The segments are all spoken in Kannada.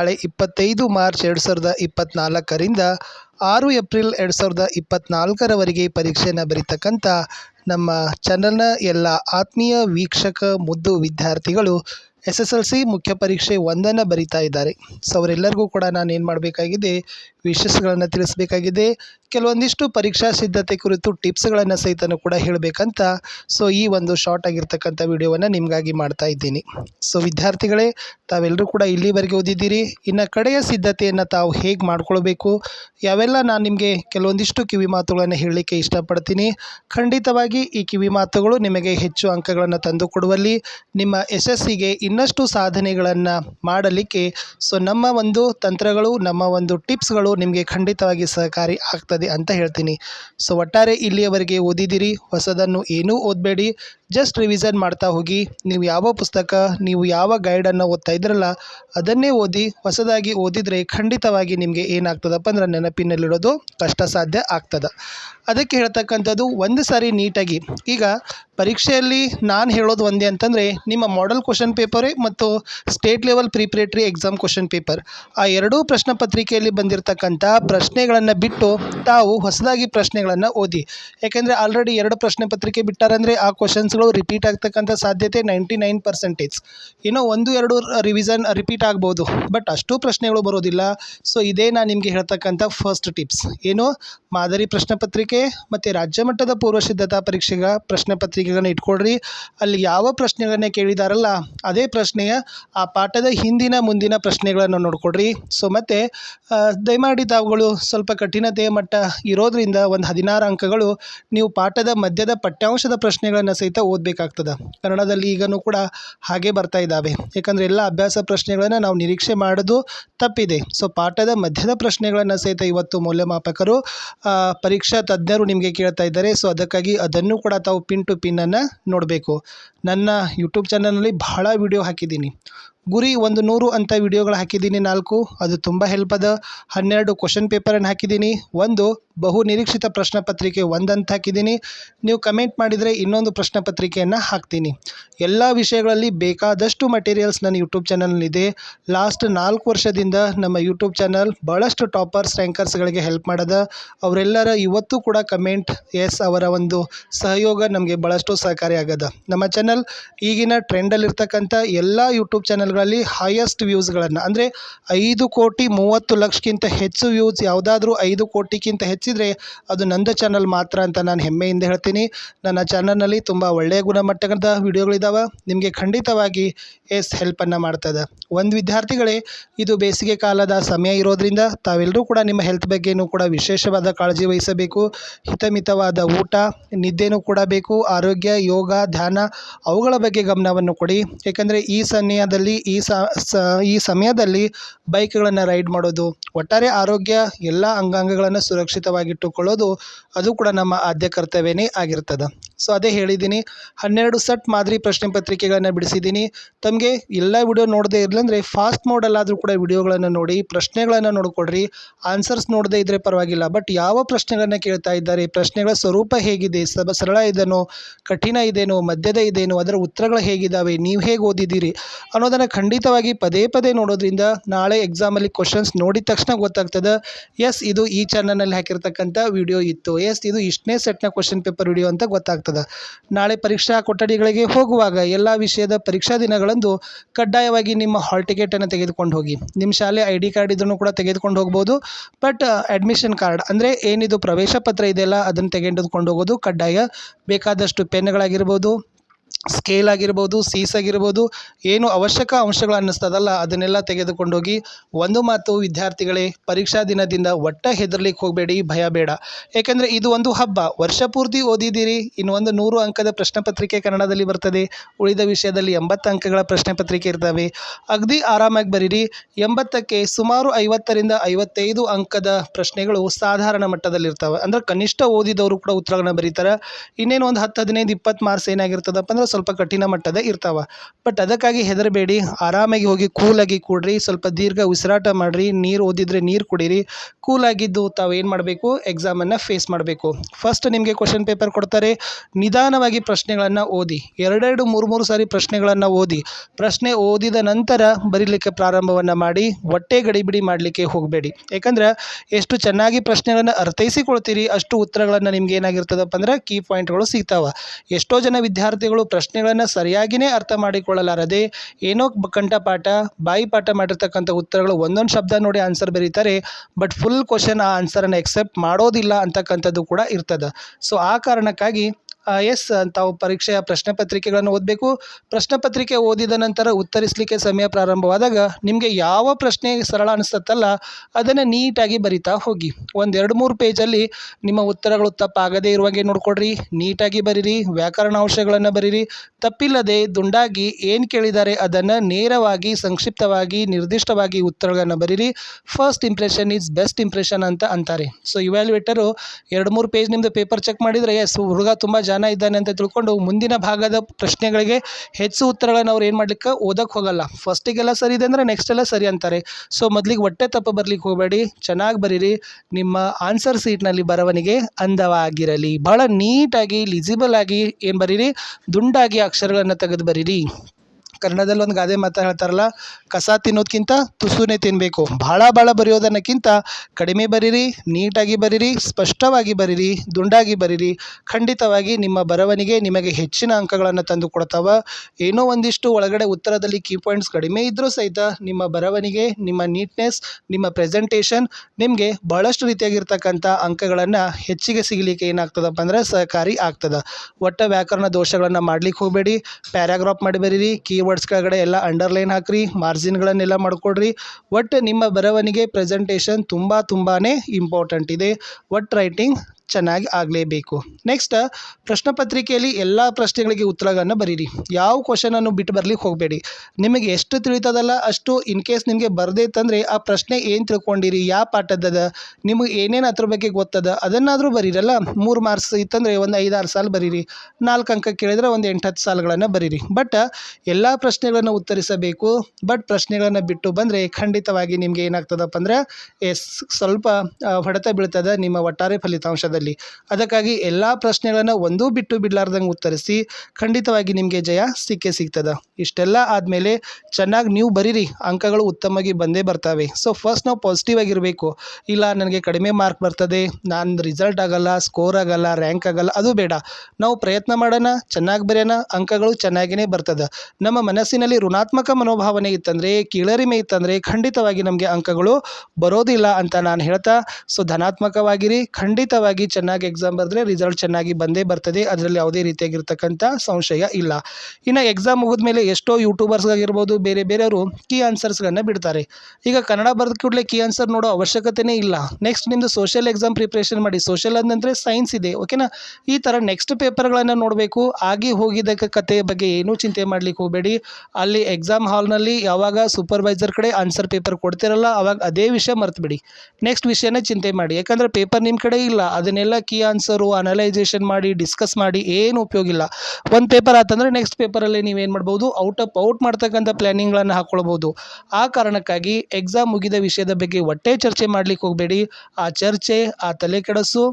ನಾಳೆ ಇಪ್ಪತ್ತೈದು ಮಾರ್ಚ್ ಎರಡು ಸಾವಿರದ ಇಪ್ಪತ್ತ್ನಾಲ್ಕರಿಂದ ಆರು ಏಪ್ರಿಲ್ ಎರಡು ಸಾವಿರದ ಇಪ್ಪತ್ತ್ನಾಲ್ಕರವರೆಗೆ ಪರೀಕ್ಷೆಯನ್ನು ಬರೀತಕ್ಕಂಥ ನಮ್ಮ ಚಾನಲ್ನ ಎಲ್ಲ ಆತ್ಮೀಯ ವೀಕ್ಷಕ ಮುದ್ದು ವಿದ್ಯಾರ್ಥಿಗಳು ಎಸ್ ಎಸ್ ಎಲ್ ಸಿ ಮುಖ್ಯ ಪರೀಕ್ಷೆ ಒಂದನ್ನು ಬರಿತಾ ಇದ್ದಾರೆ. ಸೊ ಅವರೆಲ್ಲರಿಗೂ ಕೂಡ ನಾನು ಏನು ಮಾಡಬೇಕಾಗಿದೆ, ವಿಶೇಷಗಳನ್ನು ತಿಳಿಸಬೇಕಾಗಿದೆ. ಕೆಲವೊಂದಿಷ್ಟು ಪರೀಕ್ಷಾ ಸಿದ್ಧತೆ ಕುರಿತು ಟಿಪ್ಸ್ಗಳನ್ನು ಸಹಿತನೂ ಕೂಡ ಹೇಳಬೇಕಂತ ಸೊ ಈ ಒಂದು ಶಾರ್ಟ್ ಆಗಿರ್ತಕ್ಕಂಥ ವಿಡಿಯೋವನ್ನು ನಿಮಗಾಗಿ ಮಾಡ್ತಾ ಇದ್ದೀನಿ. ಸೊ ವಿದ್ಯಾರ್ಥಿಗಳೇ ತಾವೆಲ್ಲರೂ ಕೂಡ ಇಲ್ಲಿವರೆಗೆ ಓದಿದ್ದೀರಿ. ಇನ್ನು ಕಡೆಯ ಸಿದ್ಧತೆಯನ್ನು ತಾವು ಹೇಗೆ ಮಾಡ್ಕೊಳ್ಬೇಕು, ಯಾವೆಲ್ಲ ನಾನು ನಿಮಗೆ ಕೆಲವೊಂದಿಷ್ಟು ಕಿವಿ ಮಾತುಗಳನ್ನು ಹೇಳಲಿಕ್ಕೆ ಇಷ್ಟಪಡ್ತೀನಿ, ಖಂಡಿತವಾಗಿ ಈ ಕಿವಿ ಮಾತುಗಳು ನಿಮಗೆ ಹೆಚ್ಚು ಅಂಕಗಳನ್ನು ತಂದು ಕೊಡುವಲ್ಲಿ, ನಿಮ್ಮ ಯಶಸ್ಸಿಗೆ ಇನ್ನಷ್ಟು ಸಾಧನೆಗಳನ್ನು ಮಾಡಲಿಕ್ಕೆ, ಸೊ ನಮ್ಮ ಒಂದು ತಂತ್ರಗಳು, ನಮ್ಮ ಒಂದು ಟಿಪ್ಸ್ಗಳು ನಿಮಗೆ ಖಂಡಿತವಾಗಿ ಸಹಕಾರಿ ಆಗ್ತದೆ. ಅಂತ ಹೇಳ್ತೀನಿ. ಸೊ ಒಟ್ಟಾರೆ ಇಲ್ಲಿಯವರೆಗೆ ಓದಿದ್ದೀರಿ ಹೊಸದನ್ನು ಏನೂ ಓದಬೇಡಿ. ಜಸ್ಟ್ ರಿವಿಸನ್ ಮಾಡ್ತಾ ಹೋಗಿ, ನೀವು ಯಾವ ಪುಸ್ತಕ, ನೀವು ಯಾವ ಗೈಡನ್ನು ಓದ್ತಾ ಇದ್ರಲ್ಲ, ಅದನ್ನೇ ಓದಿ, ಹೊಸದಾಗಿ ಓದಿದರೆ ಖಂಡಿತವಾಗಿ ನಿಮಗೆ ಏನಾಗ್ತದಪ್ಪ ಅಂದ್ರೆ ನೆನಪಿನಲ್ಲಿಡೋದು ಕಷ್ಟ ಸಾಧ್ಯ ಆಗ್ತದೆ. ಅದಕ್ಕೆ ಹೇಳ್ತಕ್ಕಂಥದ್ದು ಒಂದು ಸಾರಿ ನೀಟಾಗಿ. ಈಗ ಪರೀಕ್ಷೆಯಲ್ಲಿ ನಾನು ಹೇಳೋದು ಒಂದೇ ಅಂತಂದರೆ, ನಿಮ್ಮ ಮಾಡೆಲ್ ಕ್ವಶನ್ ಪೇಪರೇ ಮತ್ತು state level preparatory exam question paper ಆ ಎರಡೂ ಪ್ರಶ್ನೆ ಪತ್ರಿಕೆಯಲ್ಲಿ ಬಂದಿರತಕ್ಕಂಥ ಪ್ರಶ್ನೆಗಳನ್ನು ಬಿಟ್ಟು ತಾವು ಹೊಸದಾಗಿ ಪ್ರಶ್ನೆಗಳನ್ನು ಓದಿ. ಯಾಕೆಂದರೆ ಆಲ್ರೆಡಿ ಎರಡು ಪ್ರಶ್ನೆ ಪತ್ರಿಕೆ ಬಿಟ್ಟಾರಂದರೆ ಆ ಕ್ವಶನ್ಸ್ಗಳು ರಿಪೀಟ್ ಆಗ್ತಕ್ಕಂಥ ಸಾಧ್ಯತೆ ನೈಂಟಿ ನೈನ್ ಪರ್ಸೆಂಟೇಜ್ ಏನೋ ಒಂದು, ಎರಡು ರಿವಿಸನ್ ರಿಪೀಟ್ ಆಗ್ಬೋದು ಬಟ್ ಅಷ್ಟು ಪ್ರಶ್ನೆಗಳು ಬರೋದಿಲ್ಲ. ಸೊ ಇದೇ ನಾನು ನಿಮಗೆ ಹೇಳ್ತಕ್ಕಂಥ ಫಸ್ಟ್ ಟಿಪ್ಸ್ ಏನು? ಮಾದರಿ ಪ್ರಶ್ನೆ ಪತ್ರಿಕೆ ಮತ್ತು ರಾಜ್ಯ ಮಟ್ಟದ ಪೂರ್ವ ಸಿದ್ಧತಾ ಪರೀಕ್ಷೆಗ ಪ್ರಶ್ನೆ ಪತ್ರಿಕೆಗಳನ್ನ ಇಟ್ಕೊಳ್ರಿ. ಅಲ್ಲಿ ಯಾವ ಪ್ರಶ್ನೆಗಳನ್ನ ಕೇಳಿದಾರಲ್ಲ, ಅದೇ ಪ್ರಶ್ನೆಯ ಆ ಪಾಠದ ಹಿಂದಿನ, ಮುಂದಿನ ಪ್ರಶ್ನೆಗಳನ್ನು ನೋಡ್ಕೊಡ್ರಿ. ಸೊ ಮತ್ತು ದಯಮಾಡಿ ತಾವುಗಳು ಸ್ವಲ್ಪ ಕಠಿಣತೆಯ ಮಟ್ಟ ಇರೋದರಿಂದ ಒಂದು ಹದಿನಾರು ಅಂಕಗಳು ನೀವು ಪಾಠದ ಮಧ್ಯದ ಪಠ್ಯಾಂಶದ ಪ್ರಶ್ನೆಗಳನ್ನು ಸಹಿತ ಓದಬೇಕಾಗ್ತದೆ. ಕನ್ನಡದಲ್ಲಿ ಈಗನೂ ಕೂಡ ಹಾಗೆ ಬರ್ತಾ ಇದ್ದಾವೆ. ಏಕೆಂದರೆ ಎಲ್ಲ ಅಭ್ಯಾಸ ಪ್ರಶ್ನೆಗಳನ್ನು ನಾವು ನಿರೀಕ್ಷೆ ಮಾಡೋದು ತಪ್ಪಿದೆ. ಸೊ ಪಾಠದ ಮಧ್ಯದ ಪ್ರಶ್ನೆಗಳನ್ನು ಸಹಿತ ಇವತ್ತು ಮೌಲ್ಯಮಾಪಕರು ಪರೀಕ್ಷಾ ತಜ್ಞರು ನಿಮಗೆ ಕೇಳ್ತಾ ಇದ್ದಾರೆ. ಸೊ ಅದಕ್ಕಾಗಿ ಅದನ್ನು ಕೂಡ ತಾವು ಪಿನ್ ಟು ಪಿನ್ನನ್ನು ನೋಡಬೇಕು. ನನ್ನ ಯೂಟ್ಯೂಬ್ ಚಾನಲ್ನಲ್ಲಿ ಬಹಳ ವಿಡಿಯೋ ಹಾಕಿದ್ದೀನಿ. ಗುರಿ ಒಂದು ನೂರು ಅಂತ ವಿಡಿಯೋಗಳು ಹಾಕಿದ್ದೀನಿ ನಾಲ್ಕು. ಅದು ತುಂಬ ಹೆಲ್ಪ್ ಅದ. ಹನ್ನೆರಡು ಕ್ವಶನ್ ಪೇಪರನ್ನು ಹಾಕಿದ್ದೀನಿ. ಒಂದು, ಬಹು ನಿರೀಕ್ಷಿತ ಪ್ರಶ್ನೆ ಪತ್ರಿಕೆ ಒಂದಂತ ಹಾಕಿದ್ದೀನಿ. ನೀವು ಕಮೆಂಟ್ ಮಾಡಿದರೆ ಇನ್ನೊಂದು ಪ್ರಶ್ನೆ ಪತ್ರಿಕೆಯನ್ನು ಹಾಕ್ತೀನಿ. ಎಲ್ಲ ವಿಷಯಗಳಲ್ಲಿ ಬೇಕಾದಷ್ಟು ಮಟೀರಿಯಲ್ಸ್ ನನ್ನ ಯೂಟ್ಯೂಬ್ ಚಾನಲ್ನಲ್ಲಿದೆ ಲಾಸ್ಟ್ ನಾಲ್ಕು ವರ್ಷದಿಂದ ನಮ್ಮ ಯೂಟ್ಯೂಬ್ ಚಾನಲ್ ಭಾಳಷ್ಟು ಟಾಪರ್ಸ್ ರ್ಯಾಂಕರ್ಸ್ಗಳಿಗೆ ಹೆಲ್ಪ್ ಮಾಡದ. ಅವರೆಲ್ಲರ ಇವತ್ತು ಕೂಡ ಕಮೆಂಟ್ ಎಸ್ ಅವರ ಒಂದು ಸಹಯೋಗ ನಮಗೆ ಭಾಳಷ್ಟು ಆಗದ. ನಮ್ಮ ಚಾನಲ್ ಈಗಿನ ಟ್ರೆಂಡಲ್ಲಿರ್ತಕ್ಕಂಥ ಎಲ್ಲ ಯೂಟ್ಯೂಬ್ ಚಾನಲ್ಗಳಲ್ಲಿ ಹೈಯೆಸ್ಟ್ ವ್ಯೂಸ್ಗಳನ್ನು ಅಂದರೆ ಐದು ಕೋಟಿ ಮೂವತ್ತು ಲಕ್ಷಕ್ಕಿಂತ ಹೆಚ್ಚು ವ್ಯೂಸ್ ಯಾವುದಾದ್ರೂ ಐದು ಕೋಟಿಗಿಂತ ಹೆಚ್ಚಿದರೆ ಅದು ನಂದ ಚಾನಲ್ ಮಾತ್ರ ಅಂತ ನಾನು ಹೆಮ್ಮೆಯಿಂದ ಹೇಳ್ತೀನಿ. ನನ್ನ ಚಾನಲ್ನಲ್ಲಿ ತುಂಬ ಒಳ್ಳೆಯ ಗುಣಮಟ್ಟದ ವಿಡಿಯೋಗಳಿದ್ದಾವೆ ನಿಮಗೆ ಖಂಡಿತವಾಗಿ ಎಸ್ ಹೆಲ್ಪನ್ನು ಮಾಡ್ತದೆ. ಒಂದು ವಿದ್ಯಾರ್ಥಿಗಳೇ, ಇದು ಬೇಸಿಗೆ ಕಾಲದ ಸಮಯ ಇರೋದ್ರಿಂದ ತಾವೆಲ್ಲರೂ ಕೂಡ ನಿಮ್ಮ ಹೆಲ್ತ್ ಬಗ್ಗೆನೂ ಕೂಡ ವಿಶೇಷವಾದ ಕಾಳಜಿ ವಹಿಸಬೇಕು. ಹಿತಮಿತವಾದ ಊಟ, ನಿದ್ದೆನೂ ಕೂಡ ಬೇಕು. ಆರೋಗ್ಯ, ಯೋಗ, ಧ್ಯಾನ, ಅವುಗಳ ಬಗ್ಗೆ ಗಮನವನ್ನು ಕೊಡಿ. ಏಕೆಂದರೆ ಈ ಸಮಯದಲ್ಲಿ ಈ ಈ ಸಮಯದಲ್ಲಿ ಬೈಕ್ಗಳನ್ನು ರೈಡ್ ಮಾಡೋದು, ಒಟ್ಟಾರೆ ಆರೋಗ್ಯ ಎಲ್ಲ ಅಂಗಾಂಗಗಳನ್ನು ಸುರಕ್ಷಿತವಾಗಿಟ್ಟುಕೊಳ್ಳೋದು, ಅದು ಕೂಡ ನಮ್ಮ ಆದ್ಯ ಕರ್ತವ್ಯನೇ ಆಗಿರ್ತದೆ. ಸೊ ಅದೇ ಹೇಳಿದ್ದೀನಿ ಹನ್ನೆರಡು ಸೆಟ್ ಮಾದರಿ ಪ್ರಶ್ನೆ ಪತ್ರಿಕೆಗಳನ್ನು ಬಿಡಿಸಿದ್ದೀನಿ ತಮಗೆ ಎಲ್ಲ ವಿಡಿಯೋ ನೋಡದೇ ಇರಲಂದರೆ ಫಾಸ್ಟ್ ಮೋಡಲ್ಲಾದರೂ ಕೂಡ ವಿಡಿಯೋಗಳನ್ನು ನೋಡಿ, ಪ್ರಶ್ನೆಗಳನ್ನು ನೋಡಿಕೊಡ್ರಿ ಆನ್ಸರ್ಸ್ ನೋಡದೇ ಇದ್ದರೆ ಪರವಾಗಿಲ್ಲ ಬಟ್ ಯಾವ ಪ್ರಶ್ನೆಗಳನ್ನು ಕೇಳ್ತಾ ಇದ್ದಾರೆ, ಪ್ರಶ್ನೆಗಳ ಸ್ವರೂಪ ಹೇಗಿದೆ ಸರಳ ಇದೇನೋ, ಕಠಿಣ ಇದೇನೋ, ಮಧ್ಯದ ಇದೇನೋ, ಅದರ ಉತ್ತರಗಳು ಹೇಗಿದ್ದಾವೆ ನೀವು ಹೇಗೆ ಓದಿದ್ದೀರಿ ಅನ್ನೋದನ್ನು ಖಂಡಿತವಾಗಿ ಪದೇ ಪದೇ ನೋಡೋದ್ರಿಂದ ನಾಳೆ ಎಕ್ಸಾಮಲ್ಲಿ ಕ್ವಶನ್ಸ್ ನೋಡಿದ ತಕ್ಷಣ ಗೊತ್ತಾಗ್ತದೆ. ಎಸ್ ಇದು ಈ ಚಾನಲ್ನಲ್ಲಿ ಹಾಕಿರ್ತಕ್ಕಂಥ ವಿಡಿಯೋ ಇತ್ತು. ಎಸ್ ಇದು ಇಷ್ಟನೇ ಸೆಟ್ನ ಕ್ವಶನ್ ಪೇಪರ್ ವಿಡಿಯೋ ಅಂತ ಗೊತ್ತಾಗ್ತದೆ. ನಾಳೆ ಪರೀಕ್ಷಾ ಕೊಠಡಿಗಳಿಗೆ ಹೋಗುವಾಗ ಎಲ್ಲ ವಿಷಯದ ಪರೀಕ್ಷಾ ದಿನಗಳಂದು ಕಡ್ಡಾಯವಾಗಿ ನಿಮ್ಮ ಹಾಲ್ ಟಿಕೆಟನ್ನು ತೆಗೆದುಕೊಂಡು ಹೋಗಿ. ನಿಮ್ಮ ಶಾಲೆ ಐ ಡಿ ಕಾರ್ಡ್ ಇದನ್ನು ಕೂಡ ತೆಗೆದುಕೊಂಡು ಹೋಗ್ಬೋದು. ಬಟ್ ಅಡ್ಮಿಷನ್ ಕಾರ್ಡ್ ಅಂದರೆ ಏನಿದು ಪ್ರವೇಶ ಪತ್ರ ಇದೆಯಲ್ಲ, ಅದನ್ನು ತೆಗೆದುಕೊಂಡು ಹೋಗೋದು ಕಡ್ಡಾಯ. ಬೇಕಾದಷ್ಟು ಪೆನ್ಗಳಾಗಿರ್ಬೋದು ಸ್ಕೇಲ್ ಆಗಿರ್ಬೋದು, ಸೀಸ್ ಆಗಿರ್ಬೋದು, ಏನು ಅವಶ್ಯಕ ಅಂಶಗಳು ಅನ್ನಿಸ್ತದಲ್ಲ, ಅದನ್ನೆಲ್ಲ ತೆಗೆದುಕೊಂಡೋಗಿ ಒಂದು ಮಾತು, ವಿದ್ಯಾರ್ಥಿಗಳೇ, ಪರೀಕ್ಷಾ ದಿನದಿಂದ ಒಟ್ಟ ಹೆದರ್ಲಿಕ್ಕೆ ಹೋಗಬೇಡಿ, ಭಯ ಬೇಡ. ಏಕೆಂದರೆ ಇದು ಒಂದು ಹಬ್ಬ. ವರ್ಷ ಪೂರ್ತಿ ಓದಿದ್ದೀರಿ ಇನ್ನು ನೂರು ಅಂಕದ ಪ್ರಶ್ನೆ ಪತ್ರಿಕೆ ಕನ್ನಡದಲ್ಲಿ ಬರ್ತದೆ. ಉಳಿದ ವಿಷಯದಲ್ಲಿ ಎಂಬತ್ತು ಅಂಕಗಳ ಪ್ರಶ್ನೆ ಪತ್ರಿಕೆ ಇರ್ತವೆ. ಅಗದಿ ಆರಾಮಾಗಿ ಬರೀರಿ. ಎಂಬತ್ತಕ್ಕೆ ಸುಮಾರು ಐವತ್ತರಿಂದ ಐವತ್ತೈದು ಅಂಕದ ಪ್ರಶ್ನೆಗಳು ಸಾಧಾರಣ ಮಟ್ಟದಲ್ಲಿರ್ತವೆ. ಅಂದ್ರೆ ಕನಿಷ್ಠ ಓದಿದವರು ಕೂಡ ಉತ್ತರಗಳನ್ನ ಬರೀತಾರೆ. ಇನ್ನೇನು ಒಂದು ಹತ್ತು, ಹದಿನೈದು, ಇಪ್ಪತ್ತು ಮಾರ್ಕ್ಸ್ ಏನಾಗಿರ್ತದಪ್ಪ ಅಂದ್ರೆ ಸ್ವಲ್ಪ ಕಠಿಣ ಮಟ್ಟದ ಇರ್ತಾವೆ. ಬಟ್ ಅದಕ್ಕಾಗಿ ಹೆದರಬೇಡಿ. ಆರಾಮಾಗಿ ಹೋಗಿ ಕೂಲಾಗಿ ಕೂಡ್ರಿ. ಸ್ವಲ್ಪ ದೀರ್ಘ ಉಸಿರಾಟ ಮಾಡಿರಿ. ನೀರು ಓದಿದ್ರೆ ನೀರು ಕುಡೀರಿ. ಕೂಲಾಗಿದ್ದು ತಾವು ಏನು ಮಾಡಬೇಕು? ಎಕ್ಸಾಮನ್ನು ಫೇಸ್ ಮಾಡಬೇಕು. ಫಸ್ಟ್ ನಿಮಗೆ ಕ್ವಶನ್ ಪೇಪರ್ ಕೊಡ್ತಾರೆ. ನಿಧಾನವಾಗಿ ಪ್ರಶ್ನೆಗಳನ್ನು ಓದಿ. ಎರಡೆರಡು, ಮೂರು ಮೂರು ಸಾರಿ ಪ್ರಶ್ನೆಗಳನ್ನು ಓದಿ. ಪ್ರಶ್ನೆ ಓದಿದ ನಂತರ ಬರೀಲಿಕ್ಕೆ ಪ್ರಾರಂಭವನ್ನು ಮಾಡಿ, ಹೊಟ್ಟೆ ಗಡಿಬಿಡಿ ಮಾಡಲಿಕ್ಕೆ ಹೋಗಬೇಡಿ. ಯಾಕಂದ್ರೆ ಎಷ್ಟು ಚೆನ್ನಾಗಿ ಪ್ರಶ್ನೆಗಳನ್ನು ಅರ್ಥೈಸಿಕೊಳ್ತೀರಿ, ಅಷ್ಟು ಉತ್ತರಗಳನ್ನು ನಿಮ್ಗೆ ಏನಾಗಿರ್ತದಪ್ಪ ಅಂದ್ರೆ ಕೀ ಪಾಯಿಂಟ್ಗಳು ಸಿಗ್ತಾವೆ. ಎಷ್ಟೋ ಜನ ವಿದ್ಯಾರ್ಥಿಗಳು ಪ್ರಶ್ನೆಗಳನ್ನು ಸರಿಯಾಗಿಯೇ ಅರ್ಥ ಮಾಡಿಕೊಳ್ಳಲಾರದೆ ಏನೋ ಕಂಠಪಾಠ ಬಾಯಿ ಪಾಠ ಮಾಡಿರ್ತಕ್ಕಂಥ ಉತ್ತರಗಳು ಒಂದೊಂದು ಶಬ್ದ ನೋಡಿ ಆನ್ಸರ್ ಬರೀತಾರೆ ಬಟ್ ಫುಲ್ ಕ್ವಶನ್ ಆ ಆನ್ಸರನ್ನು ಎಕ್ಸೆಪ್ಟ್ ಮಾಡೋದಿಲ್ಲ ಅಂತಕ್ಕಂಥದ್ದು ಕೂಡ ಇರ್ತದೆ. ಸೊ ಆ ಕಾರಣಕ್ಕಾಗಿ ಎಸ್ ತಾವು ಪರೀಕ್ಷೆಯ ಪ್ರಶ್ನೆ ಪತ್ರಿಕೆಗಳನ್ನು ಓದಬೇಕು. ಪ್ರಶ್ನೆ ಪತ್ರಿಕೆ ಓದಿದ ನಂತರ ಉತ್ತರಿಸಲಿಕ್ಕೆ ಸಮಯ ಪ್ರಾರಂಭವಾದಾಗ ನಿಮಗೆ ಯಾವ ಪ್ರಶ್ನೆ ಸರಳ ಅನಿಸ್ತತ್ತಲ್ಲ ಅದನ್ನು ನೀಟಾಗಿ ಬರಿತಾ ಹೋಗಿ. ಒಂದೆರಡು ಮೂರು ಪೇಜಲ್ಲಿ ನಿಮ್ಮ ಉತ್ತರಗಳು ತಪ್ಪಾಗದೇ ಇರುವಾಗೆ ನೋಡ್ಕೊಡ್ರಿ. ನೀಟಾಗಿ ಬರೀರಿ, ವ್ಯಾಕರಣ ಅಂಶಗಳನ್ನು ಬರೀರಿ. ತಪ್ಪಿಲ್ಲದೆ ದುಂಡಾಗಿ ಏನು ಕೇಳಿದ್ದಾರೆ ಅದನ್ನು ನೇರವಾಗಿ, ಸಂಕ್ಷಿಪ್ತವಾಗಿ, ನಿರ್ದಿಷ್ಟವಾಗಿ ಉತ್ತರಗಳನ್ನು ಬರೀರಿ. First impression is best impression ಅಂತ ಅಂತಾರೆ. ಸೊ ಇವ್ಯಾಲ್ಯುವೇಟರು ಎರಡು ಮೂರು ಪೇಜ್ ನಿಮ್ಮದು ಪೇಪರ್ ಚೆಕ್ ಮಾಡಿದರೆ ಎಸ್ ಹುಡುಗ ತುಂಬ ಜನ ಇದ್ದಾನೆ ಅಂತ ತಿಳ್ಕೊಂಡು ಮುಂದಿನ ಭಾಗದ ಪ್ರಶ್ನೆಗಳಿಗೆ ಹೆಚ್ಚು ಉತ್ತರಗಳನ್ನು ಅವ್ರು ಏನು ಮಾಡ್ಲಿಕ್ಕೆ ಓದಕ್ಕೆ ಹೋಗಲ್ಲ. ಫಸ್ಟಿಗೆಲ್ಲ ಸರಿ ಇದೆ ಅಂದರೆ ನೆಕ್ಸ್ಟ್ ಎಲ್ಲ ಸರಿ ಅಂತಾರೆ. ಸೊ ಮೊದಲಿಗೆ ಹೊಟ್ಟೆ ತಪ್ಪು ಬರಲಿಕ್ಕೆ ಹೋಗಬೇಡಿ. ಚೆನ್ನಾಗಿ ಬರೀರಿ. ನಿಮ್ಮ ಆನ್ಸರ್ ಸೀಟ್ನಲ್ಲಿ ಬರವಣಿಗೆ ಅಂದವಾಗಿರಲಿ. ಭಾಳ ನೀಟಾಗಿ ಲಿಜಿಬಲ್ ಆಗಿ ಏನು ಬರೀರಿ? ದುಂಡಾಗಿ ಅಕ್ಷರಗಳನ್ನು ತೆಗೆದು ಬರೀರಿ. ಕನ್ನಡದಲ್ಲಿ ಒಂದು ಗಾದೆ ಮಾತಾ ಹೇಳ್ತಾರಲ್ಲ, ಕಸ ತಿನ್ನೋದಕ್ಕಿಂತ ತುಸುನೇ ತಿನ್ನಬೇಕು ಭಾಳ ಭಾಳ ಬರೆಯೋದನ್ನಕ್ಕಿಂತ ಕಡಿಮೆ ಬರೀರಿ, ನೀಟಾಗಿ ಬರೀರಿ, ಸ್ಪಷ್ಟವಾಗಿ ಬರೀರಿ, ದುಂಡಾಗಿ ಬರೀರಿ, ಖಂಡಿತವಾಗಿ ನಿಮ್ಮ ಬರವಣಿಗೆ ನಿಮಗೆ ಹೆಚ್ಚಿನ ಅಂಕಗಳನ್ನು ತಂದು ಕೊಡ್ತಾವ. ಏನೋ ಒಂದಿಷ್ಟು ಒಳಗಡೆ ಉತ್ತರದಲ್ಲಿ ಕೀ ಪಾಯಿಂಟ್ಸ್ ಕಡಿಮೆ ಇದ್ದರೂ ಸಹಿತ ನಿಮ್ಮ ಬರವಣಿಗೆ, ನಿಮ್ಮ ನೀಟ್ನೆಸ್ ನಿಮ್ಮ ಪ್ರೆಸೆಂಟೇಷನ್ ನಿಮಗೆ ಭಾಳಷ್ಟು ರೀತಿಯಾಗಿರ್ತಕ್ಕಂಥ ಅಂಕಗಳನ್ನು ಹೆಚ್ಚಿಗೆ ಸಿಗಲಿಕ್ಕೆ ಏನಾಗ್ತದಪ್ಪ ಅಂದರೆ ಸಹಕಾರಿ ಆಗ್ತದೆ. ಒಟ್ಟು ವ್ಯಾಕರಣ ದೋಷಗಳನ್ನು ಮಾಡ್ಲಿಕ್ಕೆ ಹೋಗಬೇಡಿ ಪ್ಯಾರಾಗ್ರಾಫ್ ಮಾಡಿ ಬರೀರಿ ಕೀವರ್ಡ್ಸ್ ಕೆಳಗಡೆ ಎಲ್ಲ ಅಂಡರ್ಲೈನ್ ಹಾಕ್ರಿ ಮಾರ್ಜಿನ್ಗಳನ್ನೆಲ್ಲ ಮಾಡ್ಕೊಡ್ರಿ. ಒಟ್ಟು ನಿಮ್ಮ ಬರವಣಿಗೆ ಪ್ರೆಸೆಂಟೇಷನ್ ತುಂಬ ತುಂಬಾ ಇಂಪಾರ್ಟೆಂಟ್ ಇದೆ. ಒಟ್ಟು ರೈಟಿಂಗ್ ಚೆನ್ನಾಗಿ ಆಗಲೇಬೇಕು. ನೆಕ್ಸ್ಟ್ ಪ್ರಶ್ನೆ ಪತ್ರಿಕೆಯಲ್ಲಿ ಎಲ್ಲ ಪ್ರಶ್ನೆಗಳಿಗೆ ಉತ್ತರಗಳನ್ನು ಬರೀರಿ. ಯಾವ ಕ್ವಶನನ್ನು ಬಿಟ್ಟು ಬರ್ಲಿಕ್ಕೆ ಹೋಗಬೇಡಿ. ನಿಮಗೆ ಎಷ್ಟು ತಿಳಿತದಲ್ಲ ಅಷ್ಟು ಇನ್ ಕೇಸ್ ನಿಮಗೆ ಬರದೇ ತಂದರೆ ಆ ಪ್ರಶ್ನೆ ಏನು ತಿಳ್ಕೊಂಡಿರಿ, ಯಾವ ಪಾಠದದ ನಿಮಗೆ ಏನೇನು ಅದ್ರ ಬಗ್ಗೆ ಗೊತ್ತದ, ಅದನ್ನಾದರೂ ಬರೀರಲ್ಲ. ಮೂರು ಮಾರ್ಕ್ಸ್ ಇತ್ತಂದರೆ ಒಂದು ಐದಾರು ಸಾಲು ಬರೀರಿ. ನಾಲ್ಕು ಅಂಕ ಕೇಳಿದರೆ ಒಂದು ಎಂಟು ಹತ್ತು ಸಾಲುಗಳನ್ನು ಬರೀರಿ. ಬಟ್ ಎಲ್ಲ ಪ್ರಶ್ನೆಗಳನ್ನು ಉತ್ತರಿಸಬೇಕು. ಬಟ್ ಪ್ರಶ್ನೆಗಳನ್ನು ಬಿಟ್ಟು ಬಂದರೆ ಖಂಡಿತವಾಗಿ ನಿಮಗೆ ಏನಾಗ್ತದಪ್ಪ ಅಂದರೆ ಎಸ್ ಸ್ವಲ್ಪ ಹೊಡೆತ ಬೀಳ್ತದೆ ನಿಮ್ಮ ಒಟ್ಟಾರೆ ಫಲಿತಾಂಶದಲ್ಲಿ. ಅದಕ್ಕಾಗಿ ಎಲ್ಲ ಪ್ರಶ್ನೆಗಳನ್ನು ಒಂದೂ ಬಿಟ್ಟು ಬಿಡಲಾರ್ದಂಗೆ ಉತ್ತರಿಸಿ, ಖಂಡಿತವಾಗಿ ನಿಮಗೆ ಜಯ ಸಿಕ್ಕೇ ಸಿಗ್ತದೆ. ಇಷ್ಟೆಲ್ಲ ಆದಮೇಲೆ ಚೆನ್ನಾಗಿ ನೀವು ಬರೀರಿ, ಅಂಕಗಳು ಉತ್ತಮವಾಗಿ ಬಂದೇ ಬರ್ತವೆ. ಸೊ ಫಸ್ಟ್ ನಾವು ಪಾಸಿಟಿವ್ ಆಗಿರಬೇಕು. ಇಲ್ಲ, ನನಗೆ ಕಡಿಮೆ ಮಾರ್ಕ್ ಬರ್ತದೆ, ನಾನು ರಿಸಲ್ಟ್ ಆಗಲ್ಲ ಸ್ಕೋರ್ ಆಗಲ್ಲ ರ್ಯಾಂಕ್ ಆಗಲ್ಲ, ಅದು ಬೇಡ. ನಾವು ಪ್ರಯತ್ನ ಮಾಡೋಣ, ಚೆನ್ನಾಗಿ ಬರೆಯೋಣ, ಅಂಕಗಳು ಚೆನ್ನಾಗಿಯೇ ಬರ್ತದೆ. ನಮ್ಮ ಮನಸ್ಸಿನಲ್ಲಿ ಋಣಾತ್ಮಕ ಮನೋಭಾವನೆ ಇತ್ತಂದರೆ, ಕೀಳರಿಮೆ ಇತ್ತಂದರೆ ಖಂಡಿತವಾಗಿ ನಮಗೆ ಅಂಕಗಳು ಬರೋದಿಲ್ಲ ಅಂತ ನಾನು ಹೇಳ್ತಾ ಸೊ ಧನಾತ್ಮಕವಾಗಿರಿ, ಖಂಡಿತವಾಗಿ ಚೆನ್ನಾಗಿ ಎಕ್ಸಾಮ್ ಬರೆದ್ರೆ ರಿಸಲ್ಟ್ ಚೆನ್ನಾಗಿ ಬಂದೇ ಬರ್ತದೆ, ಅದರಲ್ಲಿ ಯಾವುದೇ ರೀತಿಯಾಗಿರ್ತಕ್ಕಂಥ ಸಂಶಯ ಇಲ್ಲ. ಇನ್ನು ಎಕ್ಸಾಮ್ ಮುಗಿದ್ಮೇಲೆ ಎಷ್ಟೋ ಯೂಟ್ಯೂಬರ್ಸ್ ಆಗಿರ್ಬೋದು, ಬೇರೆ ಬೇರೆಯವರು ಕೀ ಆನ್ಸರ್ಸ್ಗಳನ್ನ ಬಿಡ್ತಾರೆ. ಈಗ ಕನ್ನಡ ಬರೆದ ಕೂಡಲೇ ಕೀ ಆನ್ಸರ್ ನೋಡೋ ಅವಶ್ಯಕತೆನೇ ಇಲ್ಲ. ನೆಕ್ಸ್ಟ್ ನಿಮ್ಮದು ಸೋಷಿಯಲ್ ಎಕ್ಸಾಮ್ ಪ್ರಿಪ್ರೇಷನ್ ಮಾಡಿ ಸೋಷಿಯಲ್ ಅಂದರೆ ಸೈನ್ಸ್ ಇದೆ ಓಕೆನಾ ಈ ಥರ ನೆಕ್ಸ್ಟ್ ಪೇಪರ್ಗಳನ್ನು ನೋಡಬೇಕು, ಆಗಿ ಹೋಗಿದ್ದ ಕತೆ ಬಗ್ಗೆ ಏನೂ ಚಿಂತೆ ಮಾಡ್ಲಿಕ್ಕೆ ಹೋಗಬೇಡಿ. ಅಲ್ಲಿ ಎಕ್ಸಾಮ್ ಹಾಲ್ನಲ್ಲಿ ಯಾವಾಗ ಸೂಪರ್ವೈಸರ್ ಕಡೆ ಆನ್ಸರ್ ಪೇಪರ್ ಕೊಡ್ತಿರಲ್ಲ, ಅವಾಗ ಅದೇ ವಿಷಯ ಮರ್ತುಬಿಡಿ. ನೆಕ್ಸ್ಟ್ ವಿಷಯನೇ ಚಿಂತೆ ಮಾಡಿ. ಯಾಕಂದರೆ ಪೇಪರ್ ನಿಮ್ಮ ಕಡೆ ಇಲ್ಲ. ಅದನ್ನೆಲ್ಲ ಕೀ ಆನ್ಸರು ಅನಲೈಸೇಷನ್ ಮಾಡಿ ಡಿಸ್ಕಸ್ ಮಾಡಿ ಏನು ಉಪಯೋಗ ಇಲ್ಲ. ಒಂದು ಪೇಪರ್ ಆತಂದರೆ ನೆಕ್ಸ್ಟ್ ಪೇಪರಲ್ಲಿ ಏನು ಮಾಡ್ಬೋದು? ಔಟ್ ಅಪ್ ಔಟ್ ಮಾಡ್ತಕ್ಕಂಥ ಪ್ಲ್ಯಾನಿಂಗ್ಗಳನ್ನು ಹಾಕ್ಕೊಳ್ಬೋದು ಆ ಕಾರಣಕ್ಕಾಗಿ ಎಕ್ಸಾಮ್ ಮುಗಿದ ವಿಷಯದ ಬಗ್ಗೆ ಒಟ್ಟೆ ಚರ್ಚೆ ಮಾಡ್ಲಿಕ್ಕೆ ಹೋಗಬೇಡಿ. ಆ ಚರ್ಚೆ, ಆ ತಲೆ ಕೆಡಸು.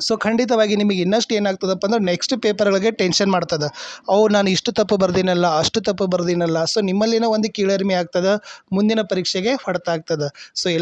ಸೊ ಖಂಡಿತವಾಗಿ ನಿಮಗೆ ಇನ್ನಷ್ಟು ಏನಾಗ್ತದಪ್ಪ ಅಂದ್ರೆ ನೆಕ್ಸ್ಟ್ ಪೇಪರ್ಗಳಿಗೆ ಟೆನ್ಷನ್ ಮಾಡ್ತದೆ. ಅವು ನಾನು ಇಷ್ಟು ತಪ್ಪು ಬರ್ದಿನಲ್ಲ, ಅಷ್ಟು ತಪ್ಪು ಬರ್ದಿನಲ್ಲ. ಸೊ ನಿಮ್ಮಲ್ಲಿನ ಒಂದು ಕೀಳರಿಮೆ ಆಗ್ತದೆ, ಮುಂದಿನ ಪರೀಕ್ಷೆಗೆ ಹೊಡೆತ ಆಗ್ತದೆ ಸೊ ಎಲ್ಲ